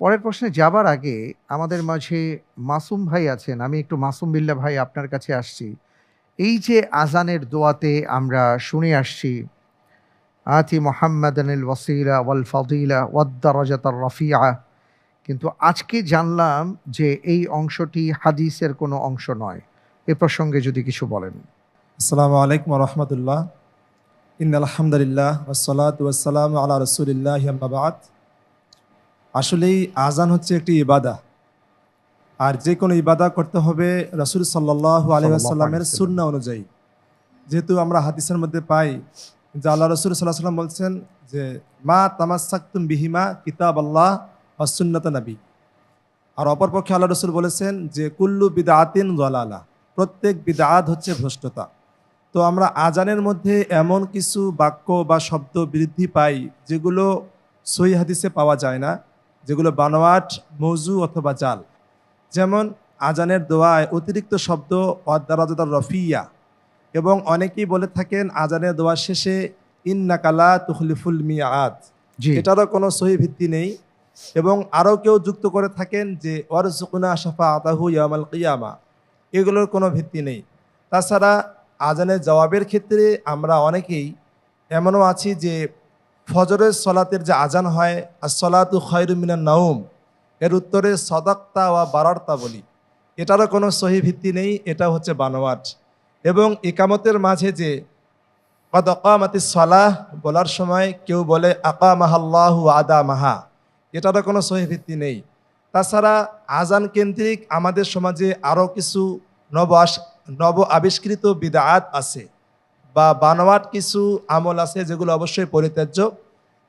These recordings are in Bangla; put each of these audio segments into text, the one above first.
পরের প্রশ্নে যাবার আগে আমাদের মাঝে মাসুম ভাই আছেন। আমি একটু মাসুম বিল্লা ভাই আপনার কাছে আসছি। এই যে আজানের দোয়াতে আমরা শুনে আসছি, আতি মোহাম্মদানিল ওয়াসিলা ওয়াল ফদিলা ওয়াদ্দারাজাতার রফিয়া কিন্তু আজকে জানলাম যে এই অংশটি হাদিসের কোনো অংশ নয়। এ প্রসঙ্গে যদি কিছু বলেন। আসসালামু আলাইকুম রহমতুল্লাহ। ইন আলহামদুলিল্লাহ ওসালাত ওয়াসালাম আল্লাহ রসুলিল্লাহ আসলেই আজান হচ্ছে একটি ইবাদা। আর যে কোনো ইবাদা করতে হবে রসুল সাল্লাহ আলহামের সুন্না অনুযায়ী। যেহেতু আমরা হাদিসের মধ্যে পাই যে আল্লাহ রসুল সাল্লাহ সাল্লাম বলছেন যে মা তামাসাক্তুম বিহিমা কিতাব আল্লাহ অসুন্নত নবী। আর অপরপক্ষে আল্লাহ রসুল বলেছেন যে কুল্লু বিদাতিন জলালা প্রত্যেক বিদাত হচ্ছে ভ্রষ্টতা। তো আমরা আজানের মধ্যে এমন কিছু বাক্য বা শব্দ বৃদ্ধি পাই যেগুলো সই হাদিসে পাওয়া যায় না। যেগুলো বানোয়াট মৌজু অথবা জাল। যেমন আজানের দোয়ায় অতিরিক্ত শব্দ অদ্দারাজাদার রফিয়া। এবং অনেকেই বলে থাকেন আজানের দোয়া শেষে ইন্নাকালা তুখলিফুল মিয়াদ। এটারও কোনো সহি ভিত্তি নেই। এবং আরও কেউ যুক্ত করে থাকেন যে ওয়ারজুকুনা শাফা আতাহু ইয়ামাল কিয়ামা। এগুলোর কোনো ভিত্তি নেই। তাছাড়া আজানের জবাবের ক্ষেত্রে আমরা অনেকেই এমনও আছি যে ফজরের সলাতের যে আজান হয় আর সলাতু খয়রুমিনা নাউম এর উত্তরে সদাক্তা বা বারার্তা বলি। এটারও কোনো সহি ভিত্তি নেই, এটা হচ্ছে বানোয়াট। এবং একামতের মাঝে যে কদ অকামাতি সলাহ বলার সময় কেউ বলে আকা মাহাল্লাহু আদা মাহা এটারও কোনো সহি ভিত্তি নেই। তাছাড়া আজান কেন্দ্রিক আমাদের সমাজে আরও কিছু নব নব আবিষ্কৃত বিদাত আছে। বা বানোয়াট কিছু আমল আছে যেগুলো অবশ্যই পরিত্যাজ্য।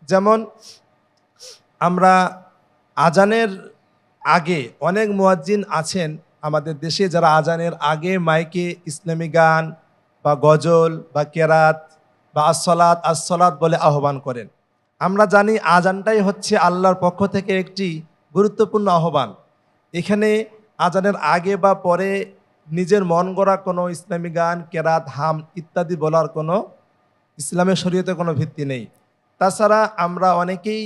যেমন আমরা আজানের আগে অনেক মুয়াজ্জিন আছেন আমাদের দেশে যারা আজানের আগে মাইকে ইসলামী গান বা গজল বা কেরাত বা আসলাত আসলাত বলে আহ্বান করেন। আমরা জানি আজানটাই হচ্ছে আল্লাহর পক্ষ থেকে একটি গুরুত্বপূর্ণ আহ্বান। এখানে আজানের আগে বা পরে নিজের মন গড়া কোনো ইসলামী গান, কেরাত, হাম ইত্যাদি বলার কোনো ইসলামের শরীয়তে কোনো ভিত্তি নেই। তাছাড়া আমরা অনেকেই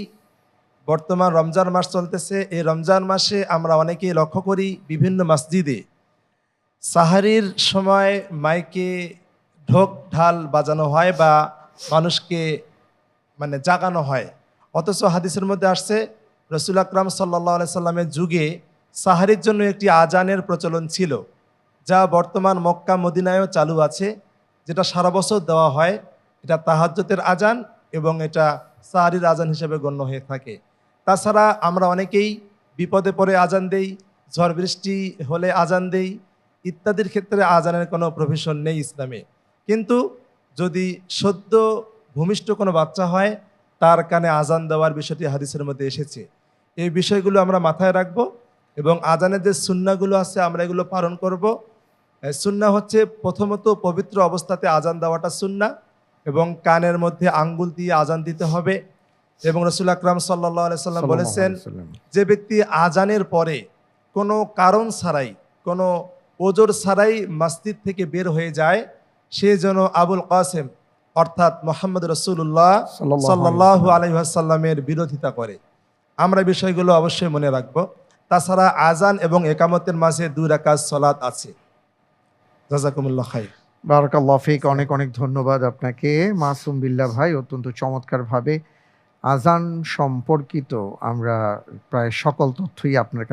বর্তমান রমজান মাস চলতেছে। এই রমজান মাসে আমরা অনেকেই লক্ষ্য করি বিভিন্ন মসজিদে সাহারির সময় মাইকে ঢোক, ঢাল বাজানো হয় বা মানুষকে মানে জাগানো হয়। অথচ হাদিসের মধ্যে আসছে, রসুল আকরাম সাল্লাহ সাল্লামের যুগে সাহারির জন্য একটি আজানের প্রচলন ছিল। যা বর্তমান মক্কা মদিনায়ও চালু আছে, যেটা সারা বছর দেওয়া হয়, এটা তাহাজ্জতের আজান এবং এটা সাহারির আজান হিসেবে গণ্য হয়ে থাকে। তাছাড়া আমরা অনেকেই বিপদে পড়ে আজান দেই, ঝড় বৃষ্টি হলে আজান দেই, ইত্যাদির ক্ষেত্রে আজানের কোনো প্রফেশন নেই ইসলামে। কিন্তু যদি সদ্য ভূমিষ্ঠ কোনো বাচ্চা হয়, তার কানে আজান দেওয়ার বিষয়টি হাদিসের মধ্যে এসেছে। এই বিষয়গুলো আমরা মাথায় রাখব এবং আজানের যে সুন্নাগুলো আছে, আমরা এগুলো পালন করব। সুন্না হচ্ছে প্রথমত পবিত্র অবস্থাতে আজান দেওয়াটা সুন্না এবং কানের মধ্যে আঙ্গুল দিয়ে আজান দিতে হবে। এবং রসুল আকরাম সাল্লাহ সাল্লাম বলেছেন যে ব্যক্তি আজানের পরে কোনো কারণ ছাড়াই কোনো ওজোর ছাড়াই মসজিদ থেকে বের হয়ে যায় সে যেন আবুল কাসেম অর্থাৎ মোহাম্মদ রসুল্লাহ সাল্লাল্লাহু সাল্লাহ আলহাসাল্লামের বিরোধিতা করে। আমরা বিষয়গুলো অবশ্যই মনে রাখব। তাছাড়া আজান এবং একামতের মাঝে দুই রাকাত সলাৎ আছে। জাজাকুমুল্লাহ খাই বারাকাল্লাহ ফিক, অনেক অনেক ধন্যবাদ আপনাকে। মাসুম বিল্লা ভাই অত্যন্ত চমৎকারভাবে আজান সম্পর্কিত আমরা প্রায় সকল তথ্যই আপনার